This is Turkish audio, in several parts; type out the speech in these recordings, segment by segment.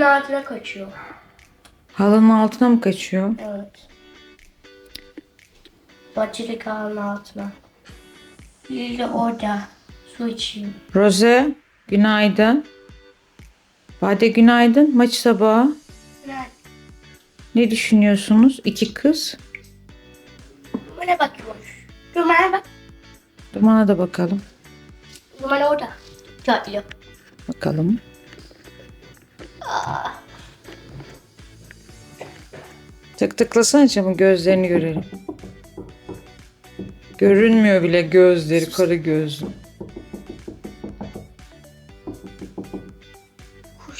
halının altına kaçıyor. Halının altına mı kaçıyor? Evet. Bahçedeki halının altına. De orada. Su içiyor. Rose, günaydın. Bade günaydın. Maç sabahı. Ne düşünüyorsunuz? İki kız. Bana bakıyormuş. Dumana bak. Dumana da bakalım. Duman orada. Çatlıyor. Bakalım. Tık tıklasana camı gözlerini görelim. Görünmüyor bile gözleri, karı gözlü.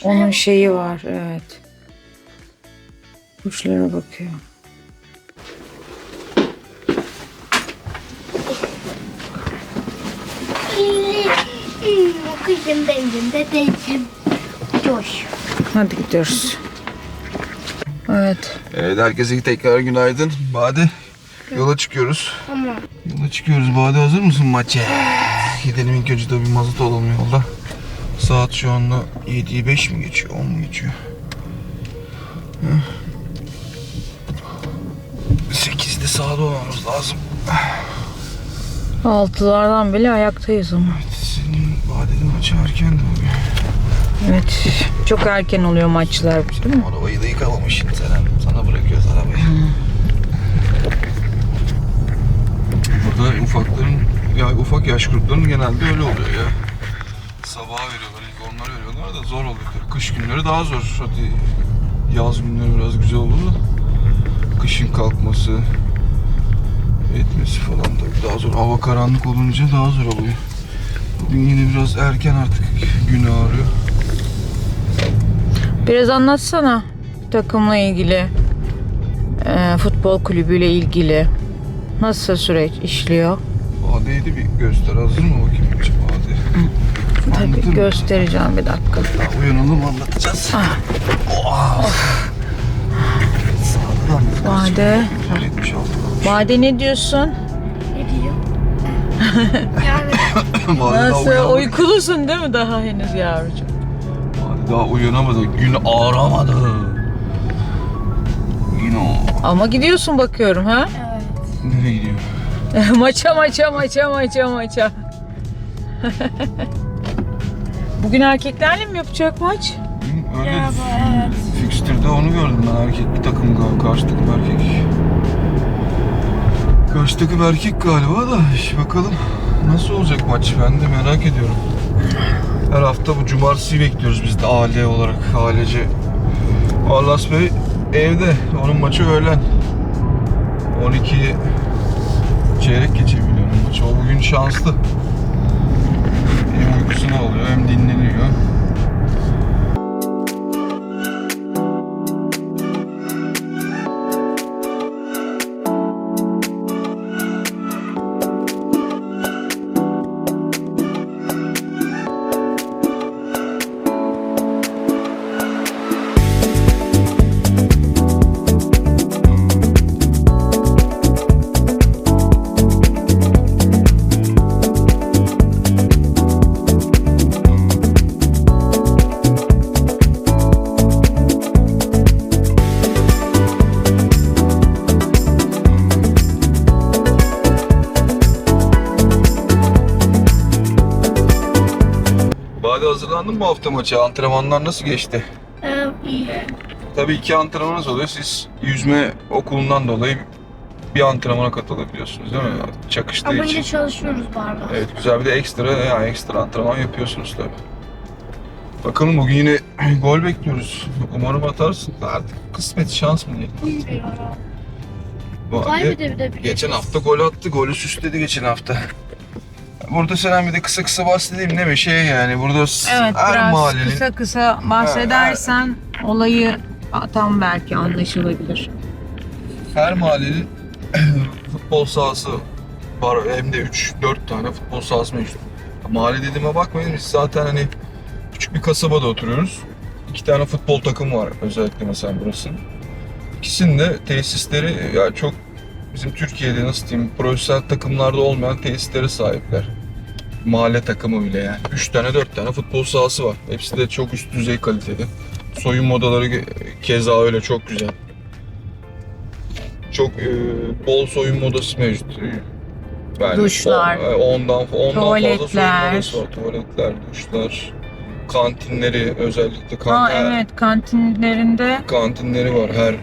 Onun şeyi var, evet. Kuşlara bakıyor. Kızım benim de teyzem. Coş. Hadi gidiyoruz. Evet. Evet herkese tekrar günaydın. Bade yola çıkıyoruz. Tamam. Yola çıkıyoruz. Bade hazır mısın maça? Gidelim ilk önce de bir mazot alalım yolda. Saat şu anda 7'yi 5 mi geçiyor? 10 mu geçiyor? Hı? 8'de sahada olmamız lazım. Altılardan bile ayaktayız ama. Senin Bade'nin maçı erken de oluyor. Evet. Çok erken oluyor maçlar değil mi? Arabayı da yıkamamışsın sen. Sana bırakıyoruz arabayı. Burada ufakların, ya ufak yaş gruplarının genelde öyle oluyor ya. Sabaha veriyorlar, ilk onlar veriyorlar da zor oluyor. Kış günleri daha zor. Hadi yaz günleri biraz güzel olur da. Kışın kalkması, etmesi falan tabii daha zor. Hava karanlık olunca daha zor oluyor. Bugün yine biraz erken artık gün ağrıyor. Biraz anlatsana takımla ilgili, e, futbol kulübüyle ilgili. Nasıl süreç işliyor? Bade'yi de bir göster. Hazır mı bakayım önce Bade? Anlatır Tabii mı? göstereceğim bir dakika. Daha uyanalım anlatacağız. Oh. Sağdan Bade, Güzel 76 olmuş. Bade ne diyorsun? Ne diyeyim? yani Nasıl? Uykulusun değil mi daha henüz yavrucuğum? Daha uyanamadı. Gün ağramadı. Yine o. Ama gidiyorsun bakıyorum ha? evet. Nereye gidiyor? maça maça maça maça maça. Bugün erkeklerle mi yapacak maç? Hı, Öyle Ya bu evet. fikstürde onu gördüm ben. Erkek bir takım galiba. Karşı takım erkek. Karşı takım erkek galiba da. İşte bakalım nasıl olacak maç. Ben de merak ediyorum. Her hafta bu cumartesiyi bekliyoruz biz de aile olarak. Ailece. Arlas Bey evde. Onun maçı öğlen. 12 çeyrek geçebiliyor onun maçı. O bugün şanslı. Hem uykusunu alıyor hem dinleniyor. Bade hazırlandın mı hafta maça? Antrenmanlar nasıl geçti? Ee, iyi. Tabii iki antrenmanınız oluyor. Siz yüzme okulundan dolayı bir antrenmana katılabiliyorsunuz değil mi? Çakıştığı Ama için. yine çalışıyoruz barbar. Evet güzel bir de ekstra yani ekstra antrenman yapıyorsunuz tabii. Bakalım bugün yine gol bekliyoruz. Umarım atarsın. Artık kısmet şans mı diye. Bade Kaybedebilir. geçen hafta gol attı. Golü süsledi geçen hafta. Burada sen bir de kısa kısa bahsedeyim değil mi? Şey yani burada Evet her biraz mahallenin kısa kısa bahsedersen olayı tam belki anlaşılabilir. Her mahallenin futbol sahası var. Hem de 3-4 tane futbol sahası mevcut. Mahalle dediğime bakmayın biz zaten hani küçük bir kasabada oturuyoruz. İki tane futbol takımı var özellikle mesela burası. İkisinin de tesisleri ya çok bizim Türkiye'de nasıl diyeyim profesyonel takımlarda olmayan tesislere sahipler. Mahalle takımı bile yani. 3 tane 4 tane futbol sahası var. Hepsi de çok üst düzey kalitede. soyunma odaları keza öyle çok güzel. Çok e, bol soyunma odası mevcut. Yani Duşlar. e, ondan, ondan fazla Tuvaletler. soyunma odası var. Tuvaletler, duşlar, kantinleri özellikle kan- Ha evet kantinlerinde kantinleri var. Her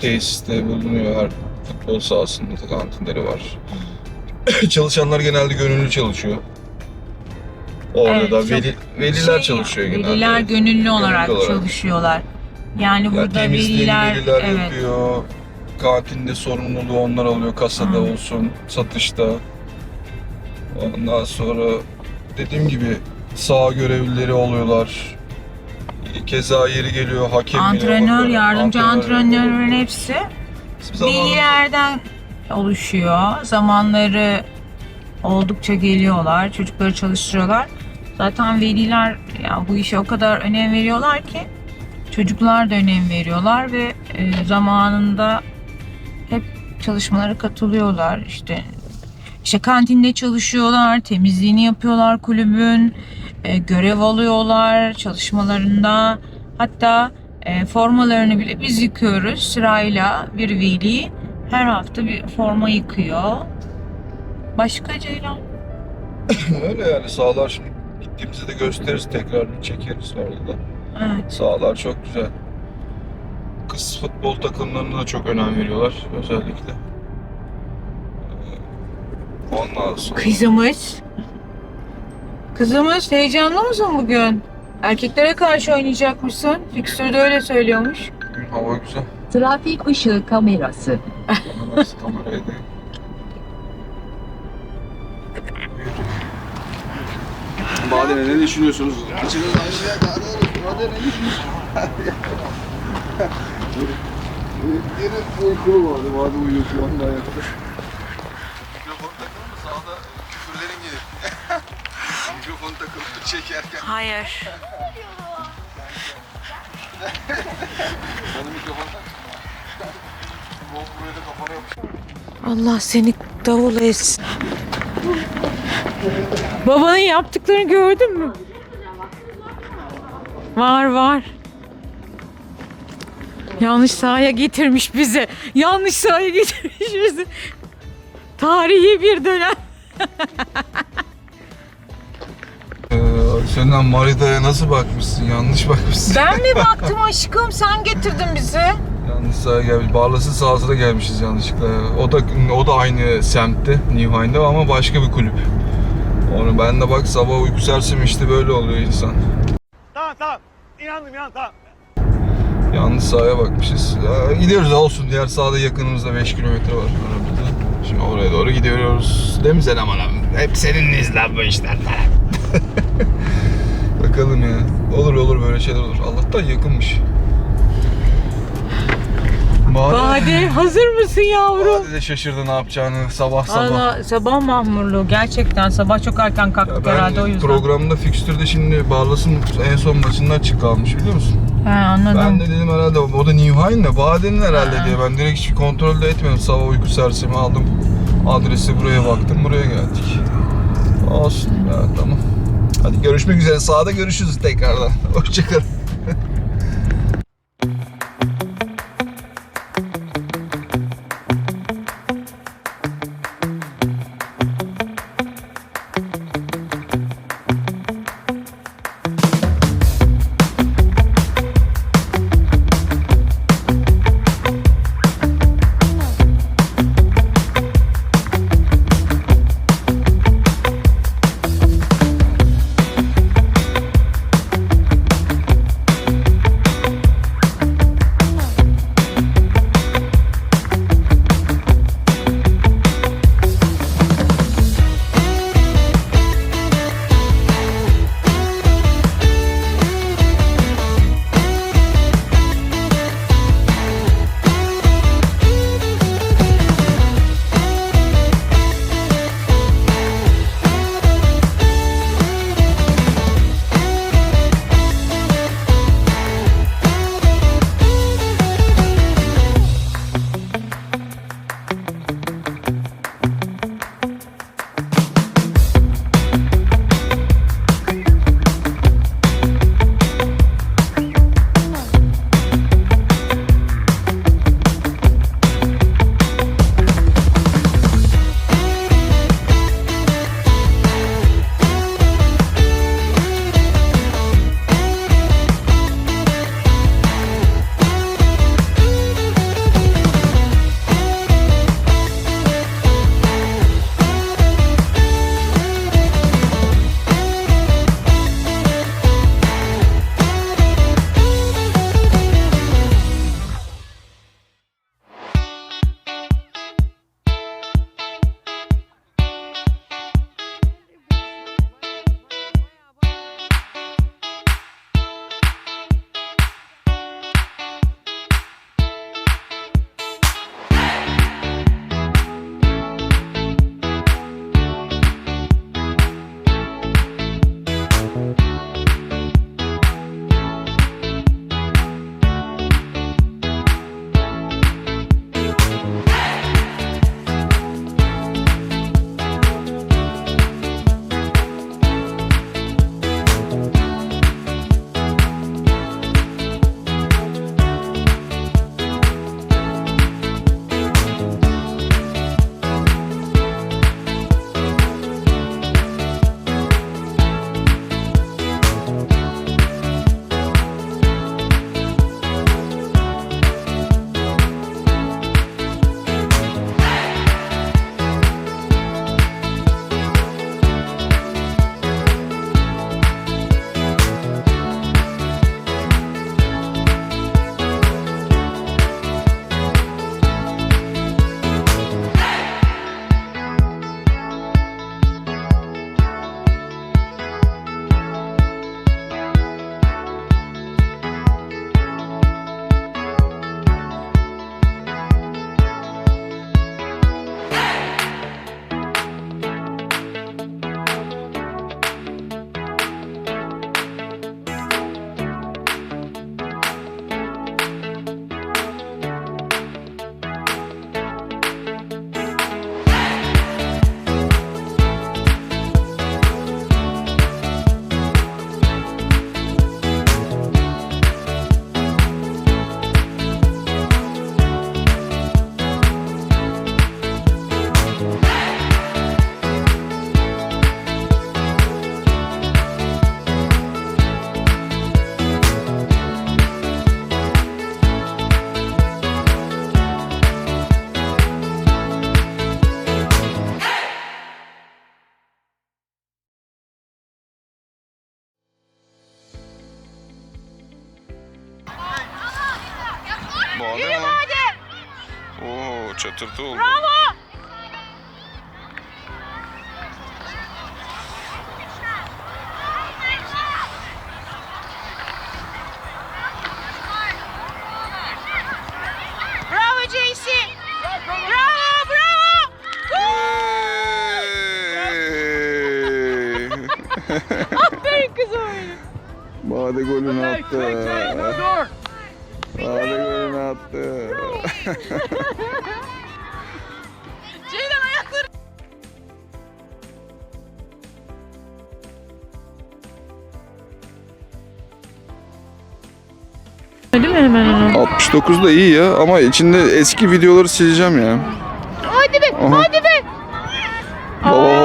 tesiste bulunuyor. Her futbol sahasında da kantinleri var. Çalışanlar genelde gönüllü çalışıyor. Orada Evet, da veli, veliler şey, çalışıyor genelde. Veliler gönüllü olarak olarak. çalışıyorlar. Yani Ya burada veliler, veliler evet. yapıyor. Kantinde sorumluluğu onlar alıyor. Kasada Hı. olsun, satışta. Ondan sonra dediğim gibi sağ görevlileri oluyorlar. Keza yeri geliyor hakem Antrenör, yardımcı Antrenör antrenörlerin hepsi velilerden oluşuyor. Zamanları oldukça geliyorlar, çocukları çalıştırıyorlar. Zaten veliler ya bu işe o kadar önem veriyorlar ki çocuklar da önem veriyorlar ve e, zamanında hep çalışmalara katılıyorlar. İşte işte kantinde çalışıyorlar, temizliğini yapıyorlar kulübün, e, görev alıyorlar çalışmalarında. Hatta e, formalarını bile biz yıkıyoruz sırayla bir veli her hafta bir forma yıkıyor. Başka Ceylan? Öyle yani sağlar şimdi gittiğimizde de gösteririz tekrar bir çekeriz orada da. Evet. Sağlar çok güzel. Kız futbol takımlarına da çok önem veriyorlar özellikle. Ee, Ondan sonra Kızımız. Kızımız heyecanlı mısın bugün? Erkeklere karşı oynayacakmışsın. Fikstürde öyle söylüyormuş. bugün hava güzel. Trafik ışığı kamerası. Bana Nasıl kameraya değil. Madene ne düşünüyorsunuz? Yine uykulu vardı. Vardı uyuyor şu anda ayakta. Mikrofon takılı mı? Sağda küfürlerin gelir. Mikrofon takılı çekerken. Hayır. Sana mikrofon tak. Allah seni davul etsin. Babanın yaptıklarını gördün mü? Var var. Yanlış sahaya getirmiş bizi. Yanlış sahaya getirmiş bizi. Tarihi bir dönem. Ee, Senden Marida'ya nasıl bakmışsın? Yanlış bakmışsın. Ben mi baktım aşkım? Sen getirdin bizi. Yanlış sahaya gelmiş. Barlas'ın sahasına gelmişiz yanlışlıkla. O da o da aynı semtte, Newhain'de ama başka bir kulüp. Onu ben de bak sabah uyku sersemi işte böyle oluyor insan. Tamam tamam. İnandım inandım tamam. Yanlış sahaya bakmışız. Ya, gidiyoruz olsun. Diğer sahada yakınımızda 5 kilometre var aramızda. Şimdi oraya doğru gidiyoruz. Değil mi Selam Hanım? Hep senin lan bu işler. Bakalım ya. Olur olur böyle şeyler olur. Allah'tan yakınmış. Bade, Bade hazır mısın yavrum? Bade de şaşırdı ne yapacağını sabah sabah. Valla sabah mahmurluğu gerçekten sabah çok erken kalktık ben herhalde o yüzden. programda fikstürde şimdi Barlas'ın en son maçından çık kalmış biliyor musun? He anladım. Ben de dedim herhalde o da Newhain de Baden'in herhalde Ha. diye ben direkt hiç kontrol de etmedim. Sabah uyku sersemi aldım. Adresi buraya baktım buraya geldik. Olsun ya tamam. Hadi görüşmek üzere. Sağda görüşürüz tekrardan. Hoşçakalın. Oldu. Bravo. Bravo JC. Bravo, bravo. Aferin kızım benim. Bade golünü attı. Bade golünü attı. 79 da iyi ya ama içinde eski videoları sileceğim ya. Hadi be, Aha. hadi be. Oo.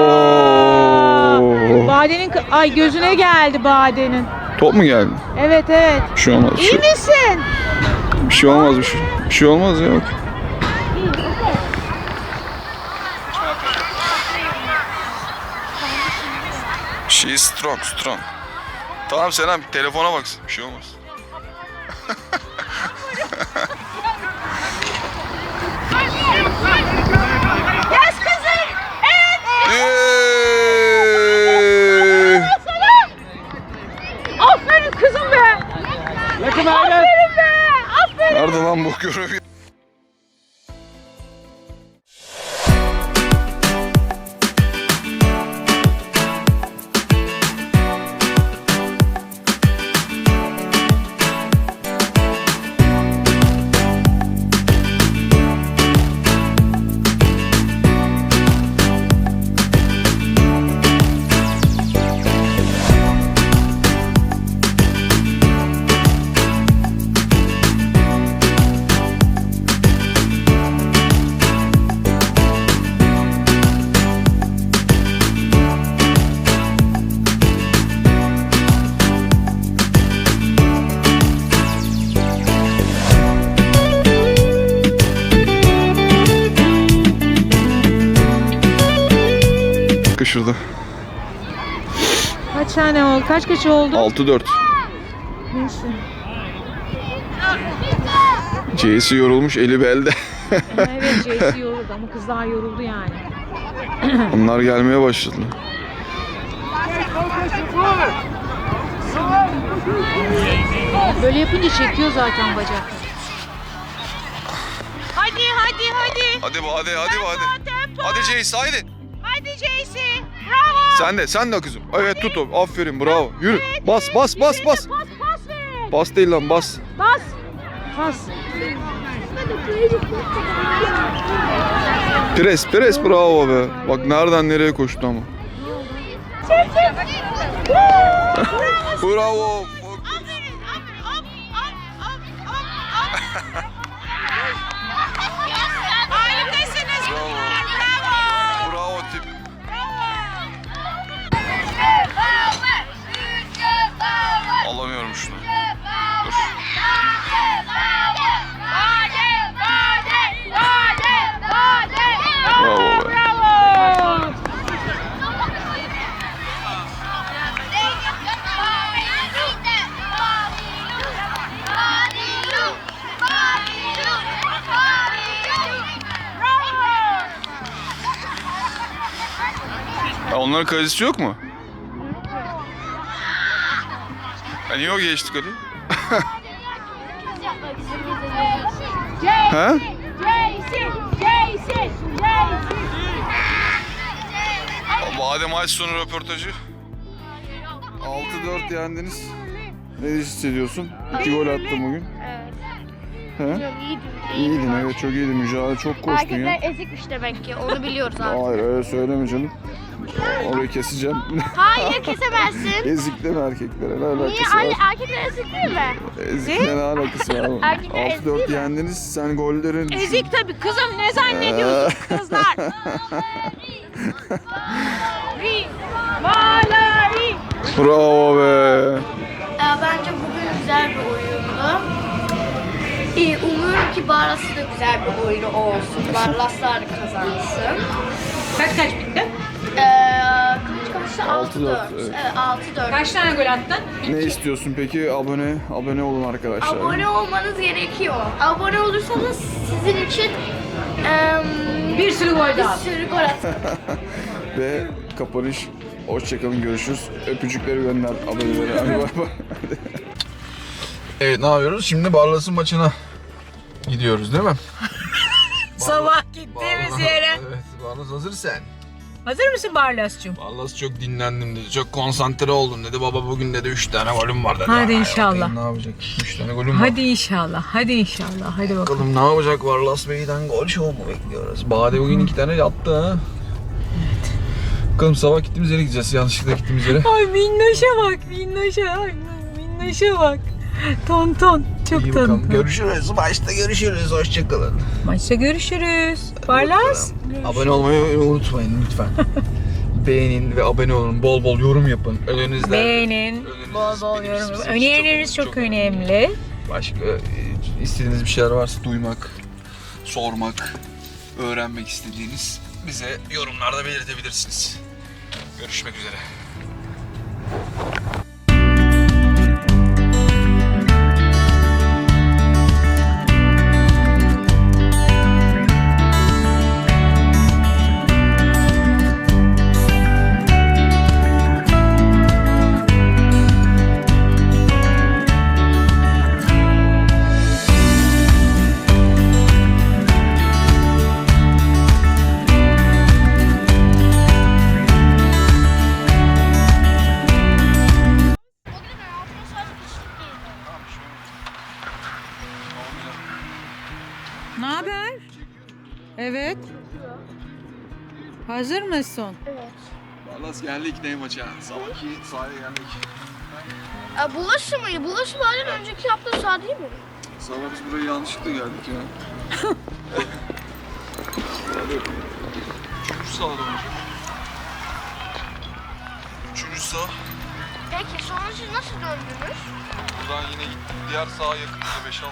Badenin ay gözüne geldi Badenin. Top mu geldi? Evet evet. Bir şey olmaz. İyi şey, misin? Bir şey olmaz. Bir şey, bir şey olmaz ya. Bak. She şey strong, strong. Tamam Selam, telefona bak. Bir şey olmaz. Lan bu görev? Şurada. Kaç tane oldu? Kaç kaç oldu? 6-4. Neyse. C'si yorulmuş eli belde. Evet JC yoruldu ama kızlar yoruldu yani. Onlar gelmeye başladı. Böyle yapınca çekiyor zaten bacak. Hadi hadi hadi. Hadi Bade hadi Bade. Tempo. Hadi Jace haydi. Hadi JC. Sen de sen de kızım. Evet tut o. Aferin bravo. Yürü. Bas bas bas bas. Pas pas ver. Bas değil lan bas. Bas. Pas. Pres pres bravo be. Bak nereden nereye koştu ama. Bravo. Ya onların kalecisi yok mu? Ya niye o geçti hadi? He? Badem maç sonu röportajı. 6-4 yendiniz. Ne hissediyorsun? 2 gol attın bugün. Evet. He? Çok iyiydi. İyiydin evet çok iyiydin. Mücadele çok koştun ya. Erkekler ezikmiş demek ki. Onu biliyoruz abi. Hayır öyle söyleme canım. Orayı keseceğim. Hayır kesemezsin. Ezikle mi erkeklere? Ne Niye? alakası Ay, var? erkekler ezik değil mi? Ezikle ne alakası var? Erkekler ezik 6-4 değil mi? yendiniz. Sen gollerin... Ezik tabii kızım ne zannediyorsunuz kızlar? Bravo be. Ya bence bugün güzel bir oyundu. İyi, umuyorum ki Barlas'ı da güzel bir oyunu olsun. Barlaslar da kazansın. Kaç kaç bitti? 6-4, 6-4. evet. Evet 6-4. Kaç tane gol attın? Ne istiyorsun peki? Abone abone olun arkadaşlar. Abone olmanız gerekiyor. Abone olursanız sizin için em, Bir sürü gol bir daha. sürü gol atın. Ve kapanış. Hoşçakalın görüşürüz. Öpücükleri gönder abonelere. Hadi bay bay. evet ne yapıyoruz? Şimdi Barlas'ın maçına gidiyoruz değil mi? Sabah gittiğimiz yere. Evet Barlas hazır sen. Hazır mısın Barlas'cığım? Barlas çok dinlendim dedi. Çok konsantre oldum dedi. Baba bugün dedi 3 tane golüm var dedi. Hadi Ay, inşallah. bakayım Ne yapacak? 3 tane golüm var. Hadi inşallah. Hadi inşallah. Hadi bakalım. Bakalım ne yapacak Varlas Bey'den gol şov mu bekliyoruz? Bade bugün iki tane yattı ha. Bakalım sabah gittiğimiz yere gideceğiz. Yanlışlıkla gittiğimiz yere. Ay minnoşa bak. Minnoşa. Ay, minnoşa bak. Ton ton. Çok İyi bakalım. ton. Görüşürüz. Maçta görüşürüz. Hoşçakalın. Maçta görüşürüz. Barlas. Abone olmayı unutmayın lütfen. Beğenin ve abone olun. Bol bol yorum yapın. Önünüzde. Beğenin. Önünüz Bol bol yorum. çok Önerileriniz çok, çok önemli. Başka e, istediğiniz bir şeyler varsa duymak, sormak, öğrenmek istediğiniz bize yorumlarda belirtebilirsiniz. Görüşmek üzere. Evet. Hazır mısın? Evet. Vallahi geldik ne maça? Sabahki sahaya geldik. E, Bulaşı mı? Bulaşı bari önceki hafta sağ değil mi? Sabah biz buraya yanlışlıkla geldik ya. Üçüncü sahada olacak. Üçüncü sağ. Peki sonra siz nasıl döndünüz? Buradan yine gittik. Diğer sağa yakın 5-6.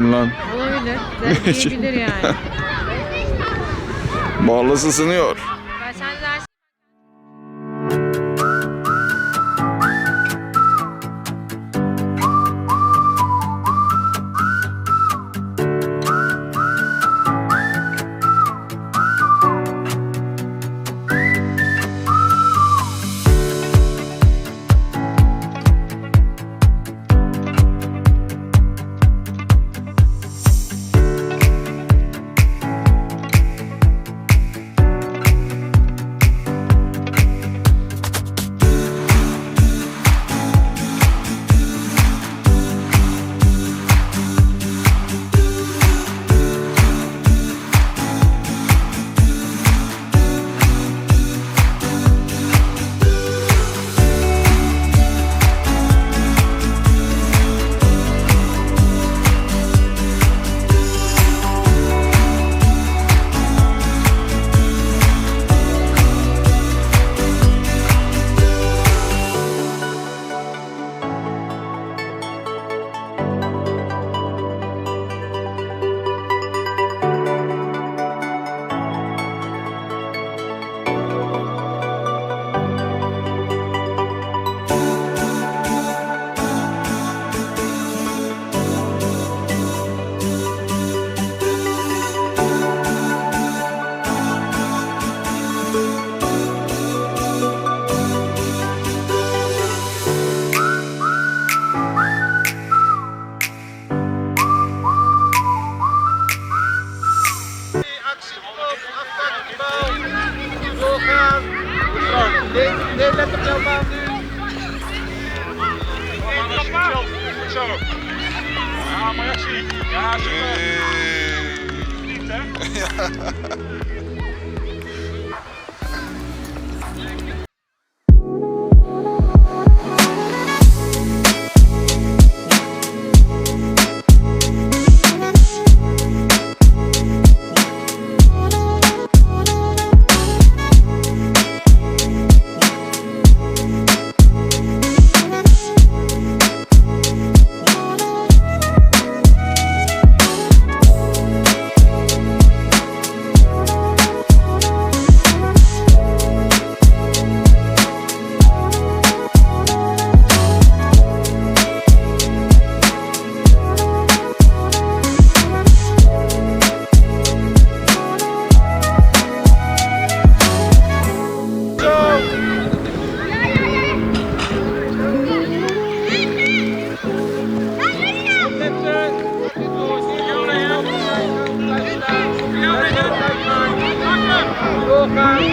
Lan. Olabilir. Diyebilir yani. Barlas ısınıyor.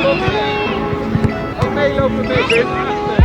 Hôm nay loopt een beetje in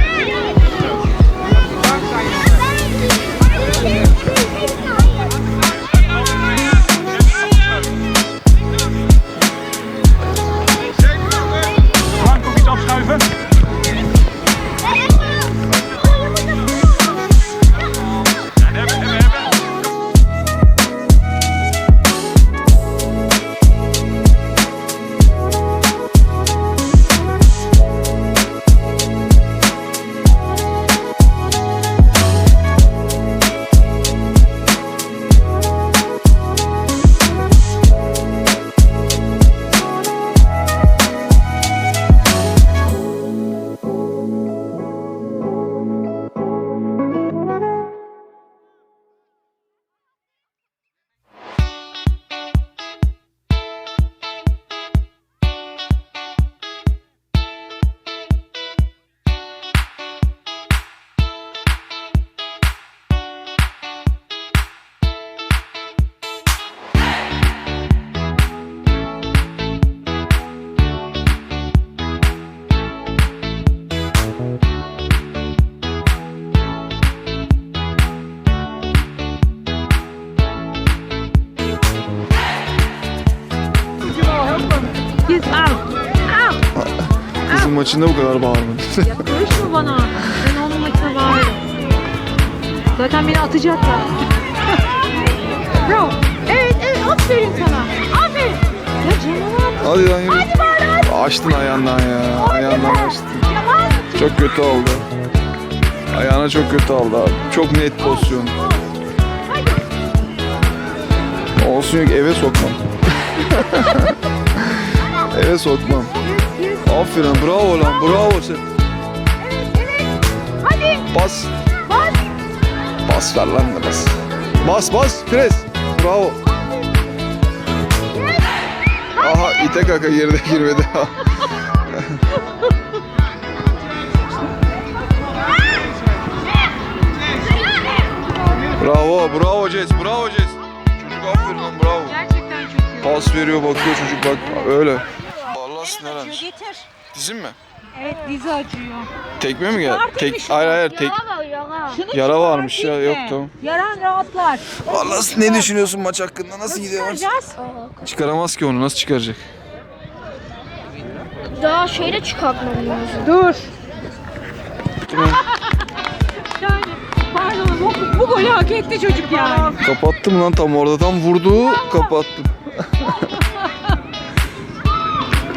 maçında bu kadar bağırmadı. Ya karışma bana. Ben onun maçına bağırırım. Zaten beni atacaklar. Bravo. Evet, evet. Aferin sana. Aferin. Ya Cemal Hadi lan yürü. Açtın ayağından ya. Ayağından açtın. Çok kötü oldu. Ayağına çok kötü oldu abi. Çok net pozisyon. Olsun yok eve sokmam. eve sokmam. Aferin bravo lan bravo sen. Hadi. Bas. Bas. Bas ver lan da bas. Bas bas pres. Bravo. Aha ite kaka geride girmedi. bravo bravo Jess bravo Jess. Çocuk aferin lan bravo. Gerçekten çok iyi. Pas veriyor bakıyor çocuk bak öyle. Allah sinirlenmiş. Getir. Dizin mi? Evet dizi acıyor. Tekme mi geldi? Çıkartın Tek, bir şunu. hayır hayır tek. Yara yara. Şunu Yara varmış ya, çıkartayım yok, mı? tamam. Yaran rahatlar. Vallahi ne düşünüyorsun maç hakkında? Nasıl gidiyor maç? Çıkaracağız. Çıkaramaz ki onu nasıl çıkaracak? Daha şeyle çıkartmam lazım. Dur. Yani pardon bu, bu golü hak etti çocuk yani. Kapattım lan tam orada tam vurdu kapattım.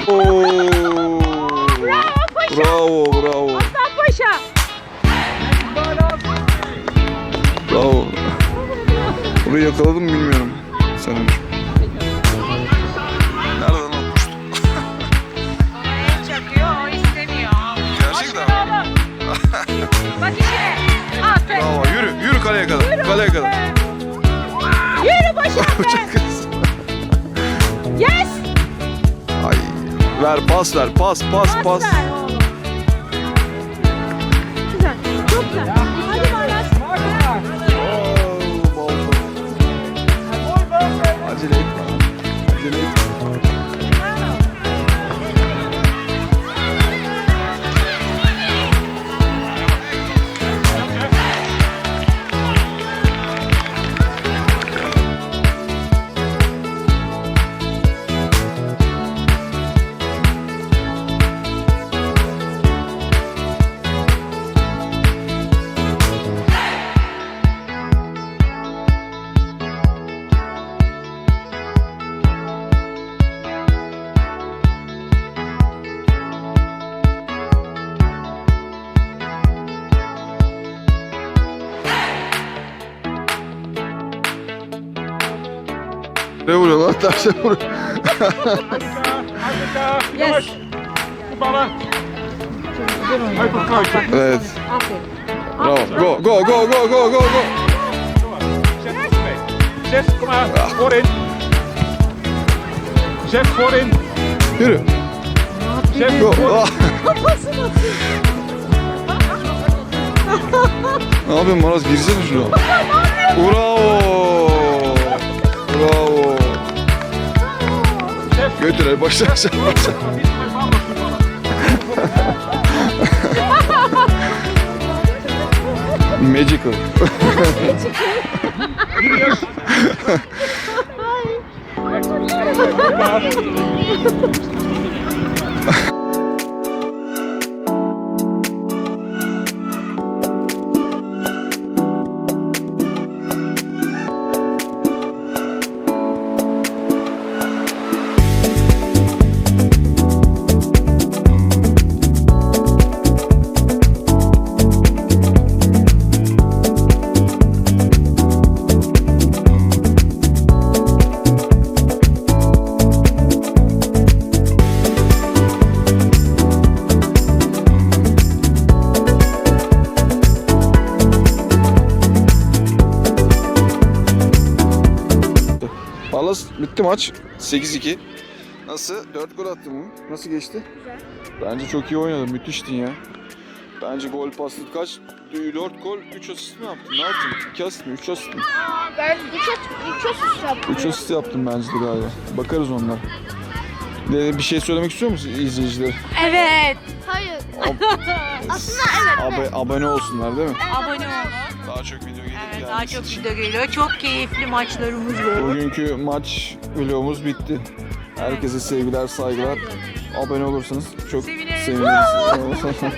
Oo. Bravo bravo Aslan Paşa. bravo. Burayı yakaladım mı bilmiyorum. Sanırım. Nereden lan uçtu? Çakıyor istemiyor. Gerçekten mi? Bak işine. Aferin. Bravo yürü yürü kaleye kadar. Kaleye kadar. Yürü başa. Uçak kız. Ver pas ver pas pas pas. ver Voetballen. Uit het kruisje. Evet. Bravo. Go go go go go go go. Zes, kom maar. Voorin. Zes voorin. Yürü. Zes Go. Ah. ne yapıyorsun Maraz? Girsene şuna. Bravo. Bravo. Götürer başlar aşağı. Magical. Magical. Bitti maç. 8-2. Nasıl? 4 gol attın mı? Nasıl geçti? Güzel. Bence çok iyi oynadın. Müthiştin ya. Bence gol paslı kaç? 4 gol, 3 asist mi yaptın? Ne yaptın? 2 asist mi? 3 asist mi? Ben 3 3 asist yaptım. 3 asist yaptım bence de galiba. Bakarız onlar. De, bir şey söylemek istiyor musun izleyicilere? Evet. Hayır. Ab- Aslında evet. Ab- abone olsunlar değil mi? Abone olun. Daha çok video Evet, daha çok video geliyor. Çok keyifli maçlarımız var. Bugünkü maç vlogumuz bitti. Herkese sevgiler, saygılar. Abone olursanız çok Seviniriz. seviniriz.